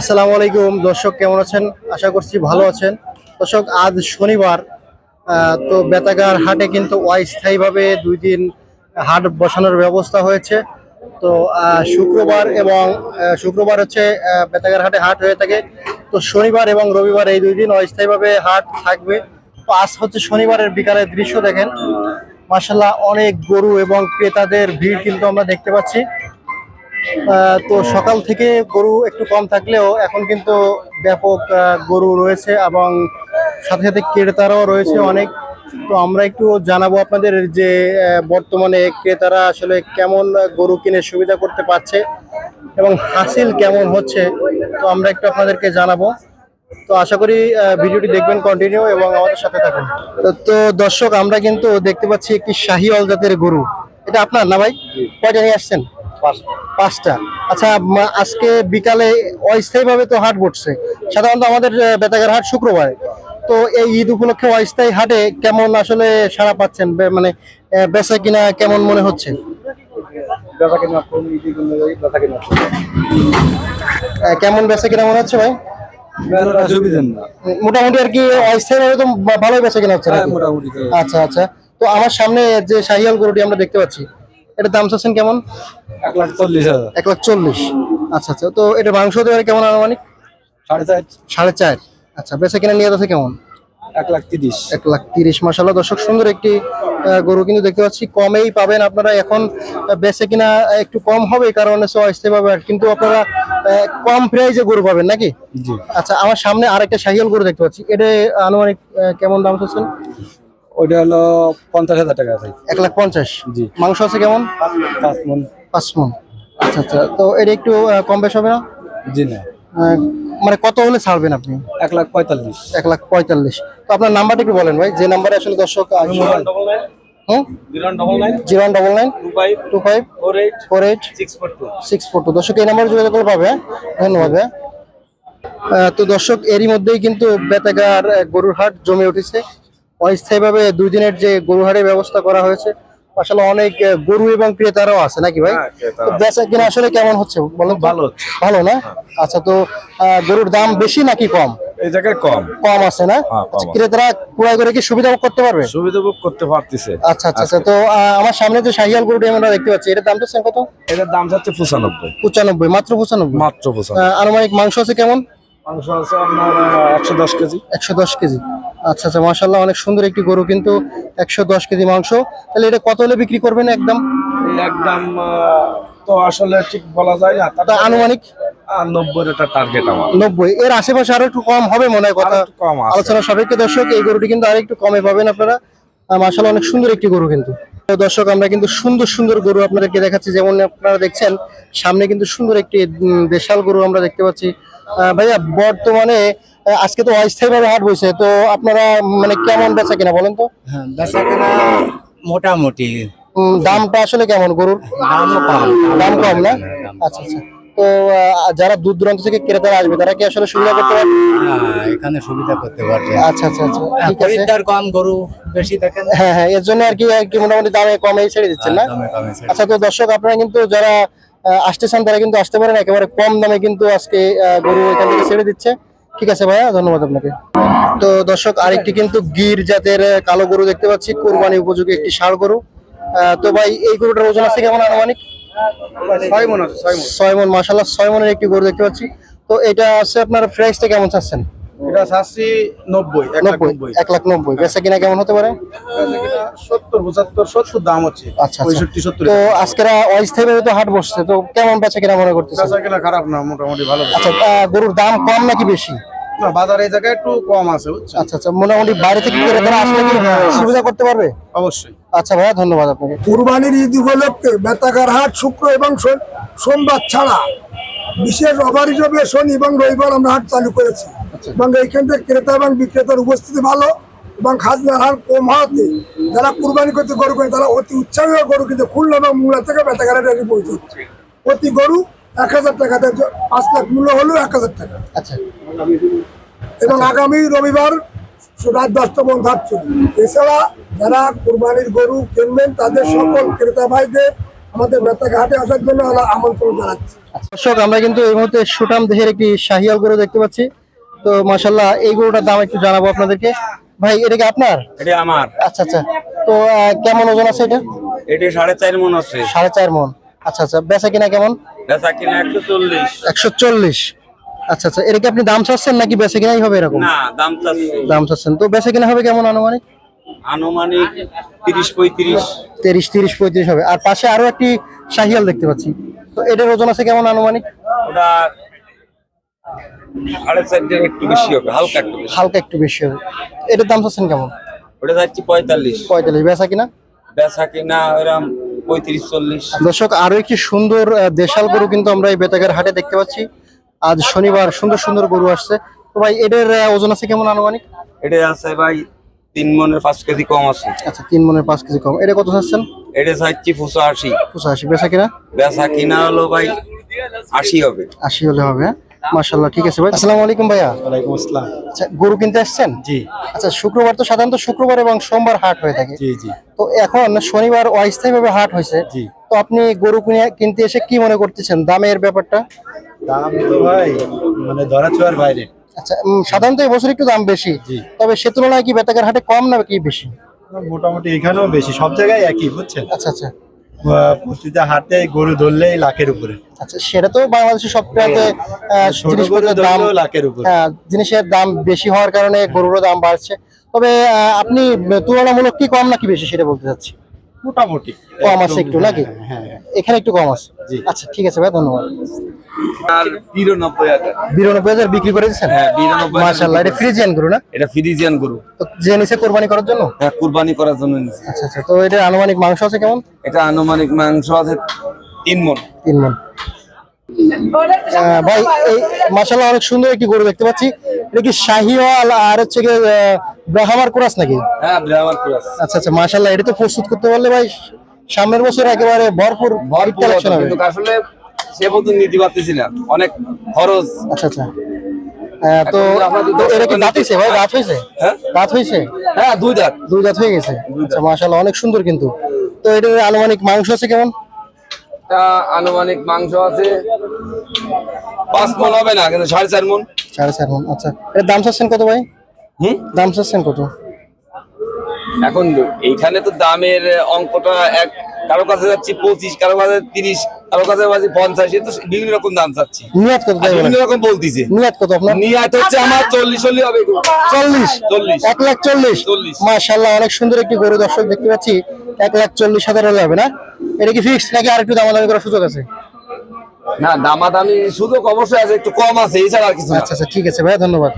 আসসালামু আলাইকুম, দর্শক কেমন আছেন? আশা করছি ভালো আছেন। দর্শক, আজ শনিবার তো বেতাগার হাটে কিন্তু অস্থায়ীভাবে দুই দিন হাট বসানোর ব্যবস্থা হয়েছে। তো শুক্রবার এবং শুক্রবার হচ্ছে বেতাগার হাটে হাট হয়ে থাকে। তো শনিবার এবং রবিবার এই দুই দিন অস্থায়ীভাবে হাট থাকবে। তো আজ হচ্ছে শনিবারের বিকালের দৃশ্য দেখেন। মাসাল্লাহ অনেক গরু এবং ক্রেতাদের ভিড় কিন্তু আমরা দেখতে পাচ্ছি। তো সকাল থেকে গরু একটু কম থাকলেও এখন কিন্তু ব্যাপক গরু রয়েছে এবং সাথে সাথে ক্রেতারাও রয়েছে অনেক। তো আমরা একটু জানাব আপনাদের যে বর্তমানে ক্রেতারা আসলে কেমন গরু কিনে সুবিধা করতে পারছে এবং হাসিল কেমন হচ্ছে তো আমরা একটু আপনাদেরকে জানাব। তো আশা করি ভিডিওটি দেখবেন কন্টিনিউ এবং আমাদের সাথে থাকুন। তো- দর্শক আমরা কিন্তু দেখতে পাচ্ছি একটি শাহিওয়াল জাতের গরু। এটা আপনার না ভাই? কয়টা নিয়ে আসছেন? পাঁচটা। আচ্ছা আজকে বিকালে অস্থায়ীভাবে তো হাট বসছে। সাধারণত আমাদের বেতাগার হাট শুক্রবারে। তো এই ঈদ উপলক্ষে অস্থায়ী হাটে কেমন আসলে সাড়া পাচ্ছেন? মানে বেচা কিনা কেমন মনে হচ্ছে? কেমন বেচা কিনা মনে হচ্ছে ভাই? মোটামুটি আর কি অস্থায়ীভাবে তো ভালোই বেচা কিনা হচ্ছে নাকি? আচ্ছা আচ্ছা। তো আমার সামনে যে শাহিয়াল গরুটি আমরা দেখতে পাচ্ছি এটা দাম চাচ্ছেন কেমন? এক লাখ চল্লিশ হাজার। এক লাখ চল্লিশ। আচ্ছা আচ্ছা। তো এটা মাংস হতে পারে কেমন আনুমানিক? সাড়ে চার। সাড়ে চার। আচ্ছা বেচা কিনা নিয়ে আছে কেমন? এক লাখ তিরিশ। এক লাখ তিরিশ মাসাল্লাহ দর্শক সুন্দর একটি গরু কিন্তু দেখতে পাচ্ছি। কমেই পাবেন আপনারা এখন বেচে কিনা একটু কম হবে কারণ হচ্ছে অস্থায়ী পাবেন কিন্তু আপনারা কম প্রাইজে গরু পাবেন নাকি? জি। আচ্ছা আমার সামনে আরেকটা শাহিয়াল গরু দেখতে পাচ্ছি। এটা আনুমানিক কেমন দাম চাচ্ছেন? ওইটা হলো পঞ্চাশ হাজার টাকা আছে এক লাখ পঞ্চাশ? জি। মাংস আছে কেমন? পাঁচ মন। পাঁচ মন। আচ্ছা আচ্ছা। তো এটা একটু কম বেশ হবে না? জি না। মানে কত হলে ছাড়বেন আপনি? এক লাখ পঁয়তাল্লিশ। এক লাখ পঁয়তাল্লিশ। তো আপনার নাম্বারটা একটু বলেন ভাই। যে নাম্বারে আসলে দর্শক আসবে। হুম? Zero one double nine. Two five. Four eight. Six four two. দর্শক এই নাম্বারে যোগাযোগ করলে পাবে হ্যাঁ? ধন্যবাদ ভাই তো দর্শক এরই মধ্যেই কিন্তু বেতাগার গরুর হাট জমে উঠেছে। অস্থায়ীভাবে দুই দিনের যে গরু হাটের ব্যবস্থা করা হয়েছে আসলে অনেক গরু এবং ক্রেতারাও আছে নাকি ভাই? তো বেচা কিনা আসলে কেমন হচ্ছে বলুন ভালো হচ্ছে। ভালো না? আচ্ছা তো গরুর দাম বেশি নাকি কম? এই জায়গায় কম। কম আছে না? হ্যাঁ, আচ্ছা। ক্রেতারা ক্রয় করে কি সুবিধা ভোগ করতে পারবে? সুবিধা ভোগ করতে পারতেছে। আচ্ছা আচ্ছা আচ্ছা তো আমার সামনে যে শাহিয়াল গরুটি আমরা দেখতে পাচ্ছি এটার কত? এটার দাম পঁচানব্বই। পঁচানব্বই মাত্র পঁচানব্বই? মাত্র পঁচানব্বই। আনুমানিক মাংস আছে কেমন? মাংস আছে আপনার একশো দশ কেজি। একশো দশ কেজি। আচ্ছা আচ্ছা মাসাল্লাহ অনেক সুন্দর একটি গরু কিন্তু একশো দশ কেজি মাংস। তাহলে এটা কত হলে বিক্রি করবেন একদম? একদম তো আসলে ঠিক বলা যায় না তা আনুমানিক? নব্বই টার্গেট আমার। নব্বই। এর আশেপাশে আরও একটু কম হবে মনে হয় কথা। কম। আলোচনা সাপেক্ষে দর্শক এই গরুটি কিন্তু আর একটু কমে পাবেন আপনারা। মাসাল অনেক সুন্দর একটি গরু কিন্তু। দর্শক আমরা কিন্তু সুন্দর সুন্দর গরু আপনাদেরকে দেখাচ্ছি। যেমন আপনারা দেখছেন সামনে কিন্তু সুন্দর একটি দেশাল গরু আমরা দেখতে পাচ্ছি। ভাইয়া বর্তমানে আজকে তো অস্থায়ীভাবে হাট বইছে তো আপনারা মানে কেমন বেচা কিনা বলেন তো? হ্যাঁ বেচা কেনা মোটামুটি। দামটা আসলে কেমন গরুর? কম। দাম কম। না? আচ্ছা আচ্ছা। তো যারা দূর দূরান্ত থেকে ক্রেতারা আসবে তারা কি আসলে সুবিধা করতে পারবে? হ্যাঁ, এখানে সুবিধা করতে পারবে। আচ্ছা আচ্ছা আচ্ছা। খরিদ্দার কম গরু বেশি দেখেন। হ্যাঁ হ্যাঁ এর জন্য আর কি মোটামুটি দামে কমে ছেড়ে দিচ্ছেন না। আচ্ছা তো দর্শক আপনারা কিন্তু যারা আসতে চান তারা কিন্তু আসতে পারেন একেবারে কম দামে কিন্তু আজকে গরু এখান থেকে ছেড়ে দিচ্ছে। ঠিক আছে ভাইয়া ধন্যবাদ আপনাকে। তো দর্শক আরেকটি কিন্তু গির জাতের কালো গরু দেখতে পাচ্ছি কোরবানি উপযোগী একটি ষাড় গরু। আহ, তো ভাই এই গরুটার ওজন আছে কেমন আনুমানিক? ছয় মন আছে ছয় মন। ছয় মন মাসাল্লাহ ছয় মনের একটি গরু দেখতে পাচ্ছি। তো এটা আছে আপনার প্রাইসটা কেমন চাচ্ছেন? এটা নব্বই এক লাখ নব্বই নব্বই। এক লাখ নব্বই। বেচা কিনা কেমন হতে পারে? সত্তর পঁচাত্তর সত্তর দাম হচ্ছে। আচ্ছা আচ্ছা। পঁয়ষট্টি সত্তর তো আজকের অস্থায়ীভাবে তো হাট বসছে তো কেমন বেচা কিনা মনে করতেছে বেচা কেনা খারাপ না মোটামুটি ভালো আচ্ছা গরুর দাম কম নাকি বেশি? না বাজার এই জায়গায় একটু কম আছে আচ্ছা আচ্ছা মোটামুটি বাইরে থেকে ক্রেতারা আসলে কি সুবিধা করতে পারবে? অবশ্যই। আচ্ছা ভাইয়া ধন্যবাদ আপনাকে। কুরবানির ঈদ উপলক্ষে বেতাগার হাট শুক্র এবং সোমবার ছাড়া বিশেষ অফার হিসেবে শনি এবং রবিবার আমরা হাট চালু করেছি। এবং এইখান থেকে ক্রেতা এবং বিক্রেতার উপস্থিতি ভালো এবং খাজনার হার কম হওয়াতে যারা কুরবানি করতে গরু করে তারা অতি উৎসাহী গরু কিন্তু খুলনা এবং মুলা থেকে হাটে এসে পৌঁছচ্ছে। প্রতি গরু এক হাজার টাকা পাঁচ লাখ মূল্য হলেও এক হাজার টাকা। আচ্ছা। এবং আগামী রবিবার রাত দশটা পর্যন্ত হাট এছাড়া যারা কুরবানির গরু কিনবেন তাদের সকল ক্রেতা ভাইদের আমাদের বেতাকে হাটে আসার জন্য আমরা আমন্ত্রণ জানাচ্ছি। দর্শক আমরা কিন্তু এই মুহূর্তে সুটাম দেহের একটি শাহিয়াল গরু দেখতে পাচ্ছি। তো মাশাল্লাহ এই গরুটার দাম একটু জানাব আপনাদেরকে। ভাই এটা কি আপনার? এটা আমার। আচ্ছা আচ্ছা। তো কেমন ওজন আছে এটা? এটা সাড়ে চার মন আছে। সাড়ে চার মন। আচ্ছা আচ্ছা। বেচা কিনা কেমন? বেচা কিনা একশো চল্লিশ। একশো চল্লিশ। আচ্ছা আচ্ছা। এটা কি আপনি দাম চাচ্ছেন নাকি বেচা কিনাই হবে এরকম? না দাম চাচ্ছি। দাম চাচ্ছেন। তো বেচা কিনা হবে কেমন আনুমানিক? আনুমানিক তিরিশ পঁয়ত্রিশ। তিরিশ তিরিশ পঁয়ত্রিশ হবে। আর পাশে আরও একটি শাহিয়াল দেখতে পাচ্ছি। তো এটার ওজন আছে কেমন আনুমানিক? ওটা সাড়ে চারটের একটু বেশি হবে হালকা একটু বেশি। হালকা একটু বেশি হবে। এটার দাম চাচ্ছেন কেমন? ওটা যাচ্ছি পঁয়তাল্লিশ। পঁয়তাল্লিশ। বেচা কিনা? বেচা কিনা ওরম পঁয়ত্রিশ চল্লিশ। দর্শক আরও একটি সুন্দর দেশাল গরু কিন্তু আমরা এই বেতাগের হাটে দেখতে পাচ্ছি। আজ শনিবার সুন্দর সুন্দর গরু আসছে। তো ভাই এটার ওজন আছে কেমন আনুমানিক? এটা আছে ভাই তিন মনের পাঁচ কেজি কম আছে। আচ্ছা তিন মনের পাঁচ কেজি কম। এটা কত চাচ্ছেন? এটা চাচ্ছি ফুসো আশি। পঁচাশি বেচা কিনা? বেচা কিনা হলো ভাই আশি হবে। আশি হলে হবে মাশাল্লাহ ঠিক আছে ভাই। আসসালামু আলাইকুম ভাইয়া। ওয়ালাইকুম আসসালাম। আচ্ছা গরু কিনতে আসছেন? জি। আচ্ছা শুক্রবার তো সাধারণত শুক্রবার এবং সোমবার হাট হয়ে থাকে। জি জি। তো এখন শনিবার অস্থায়ী ভাবে হাট হয়েছে। জি। তো আপনি গরু কিনে কিনতে এসে কি মনে করতেছেন? দামের ব্যাপারটা? দাম তো ভাই মানে ধরা ছোঁয়ার বাইরে। আচ্ছা সাধারণত এই বছর একটু দাম বেশি। জি। তবে সে তুলনায় কি বেতাকার হাটে কম না কি বেশি? মোটামুটি এখানেও বেশি সব জায়গায় একই বুঝছেন? আচ্ছা আচ্ছা। প্রতিটা হাটে গরু ধরলেই লাখের উপরে। আচ্ছা সেটা তো বাংলাদেশের সবটাতে গরু জিনিসপত্রের দাম লাখের উপরে। হ্যাঁ, জিনিসের দাম বেশি হওয়ার কারণে গরুরও দাম বাড়ছে। তবে আহ, আপনি তুলনামূলক কি কম নাকি বেশি সেটা বলতে চাচ্ছি? মোটামুটি। কম আছে একটু নাকি? হ্যাঁ হ্যাঁ এখানে একটু কম আছে? আচ্ছা ঠিক আছে ভাই ধন্যবাদ। আর বিরানব্বই হাজার। বিরানব্বই হাজার বিক্রি করে দিচ্ছেন হ্যাঁ বিরানব্বই এটা ফ্রিজিয়ান গরু না? এটা ফ্রিজিয়ান গরু। তো যে নিচে কোরবানি করার জন্য? হ্যাঁ কোরবানি করার জন্য। আচ্ছা আচ্ছা তো এটা আনুমানিক মাংস আছে কেমন? এটা আনুমানিক মাংস আছে তিন মন। তিন মন। ভাই এই মাশাল্লাহ অনেক সুন্দর একটি গরু দেখতে পাচ্ছি। এটা কি শাহিওয়াল আর হচ্ছে কি ব্রাহ্মার কুরাস নাকি? হ্যাঁ কুরাস। আচ্ছা আচ্ছা মাশাল্লাহ এটা তো প্রস্তুত করতে পারলে ভাই সামনের বছর একেবারে ভরপুর ভরপুর কিন্তু আসলে সে মতন নিতে পারতেছি না। অনেক খরচ। আচ্ছা আচ্ছা। তো এটা কি দাঁত হয়েছে ভাই? দাঁত হয়েছে হ্যাঁ। দাঁত হয়েছে হ্যাঁ দুই দাঁত। দুই দাঁত হয়ে গেছে। আচ্ছা অনেক সুন্দর কিন্তু। তো এটার আনুমানিক মাংস আছে কেমন? আনুমানিক মাংস আছে পাঁচ মন হবে না কিন্তু সাড়ে চার মন। সাড়ে চার মন আচ্ছা। এর দাম চাচ্ছেন কত ভাই? হুম? দাম চাচ্ছেন কত? এখন এইখানে তো দামের অঙ্কটা এক কারও কাছে যাচ্ছি পঁচিশ কারও কাছে তিরিশ কারও কাছে যাচ্ছি পঞ্চাশ তো বিভিন্ন রকম দাম চাচ্ছি। নিয়াত কত বিভিন্ন রকম বলতিছে। নিয়াত কত আপনার? নিয়ে তো হচ্ছে আমার চল্লিশ হলে হবে চল্লিশ? চল্লিশ। এক লাখ চল্লিশ? চল্লিশ। মাশাল্লাহ অনেক সুন্দর একটি গরু দর্শক দেখতে পাচ্ছি। এক লাখ চল্লিশ হাজার হলে হবে না? এটা কি ফিক্সড নাকি আর একটু দামাদামি করার সুযোগ আছে? না দামাদামি সুযোগ অবশ্যই আছে একটু কম আছে এছাড়া আর কিছু আচ্ছা আচ্ছা ঠিক আছে ভাই ধন্যবাদ।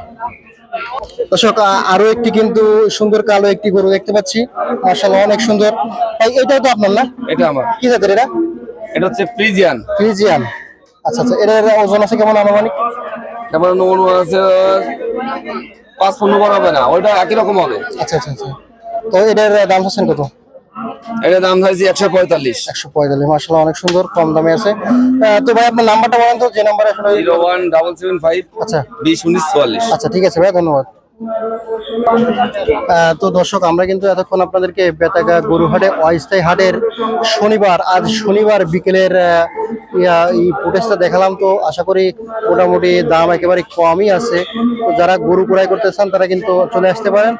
দর্শক আরও একটি কিন্তু সুন্দর কালো একটি গরু দেখতে পাচ্ছি। মাশাল্লাহ অনেক সুন্দর। এটাও তো আপনার না? এটা আমার। কি জাতের এটা? এটা হচ্ছে ফ্রিজিয়ান। ফ্রিজিয়ান। আচ্ছা আচ্ছা এটার ওজন আছে কেমন আনুমানিক? তারপরে নমুন আছে পাঁচ পনেরো হবে না ওইটা একই রকম হবে। আচ্ছা আচ্ছা আচ্ছা। তো এটার দাম চাচ্ছেন কত? এটা দাম চাইছি একশো পঁয়তাল্লিশ। একশো পঁয়তাল্লিশ মাসাল্লাহ অনেক সুন্দর কম দামে আছে। তো ভাই আপনার নাম্বারটা বলেন তো যে নাম্বারে আসলে zero one double seven five আচ্ছা। বিশ উনিশ চুয়াল্লিশ। আচ্ছা ঠিক আছে ভাই ধন্যবাদ। তো দর্শক আমরা কিন্তু এতক্ষণ আপনাদেরকে বেতাগা গরুহাটে অস্থায়ী হাটের শনিবার আজ শনিবার বিকেলের এই ফুটেজটা দেখালাম। তো আশা করি মোটামুটি দাম একেবারে কমই আছে। তো যারা গরু ক্রয় করতে চান তারা কিন্তু চলে আসতে পারেন।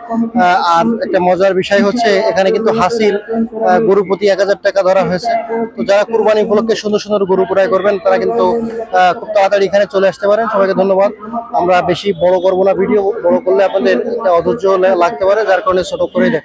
আর একটা মজার বিষয় হচ্ছে এখানে কিন্তু আহ, গরু প্রতি এক হাজার টাকা ধরা হয়েছে। তো যারা কুরবানি উপলক্ষে সুন্দর সুন্দর গরু ক্রয় করবেন তারা কিন্তু খুব তাড়াতাড়ি এখানে চলে আসতে পারেন। সবাইকে ধন্যবাদ। আমরা বেশি বড় করব না ভিডিও বড় করলে আপনাদের অধৈর্য লাগতে পারে যার কারণে ছোট করে দেখা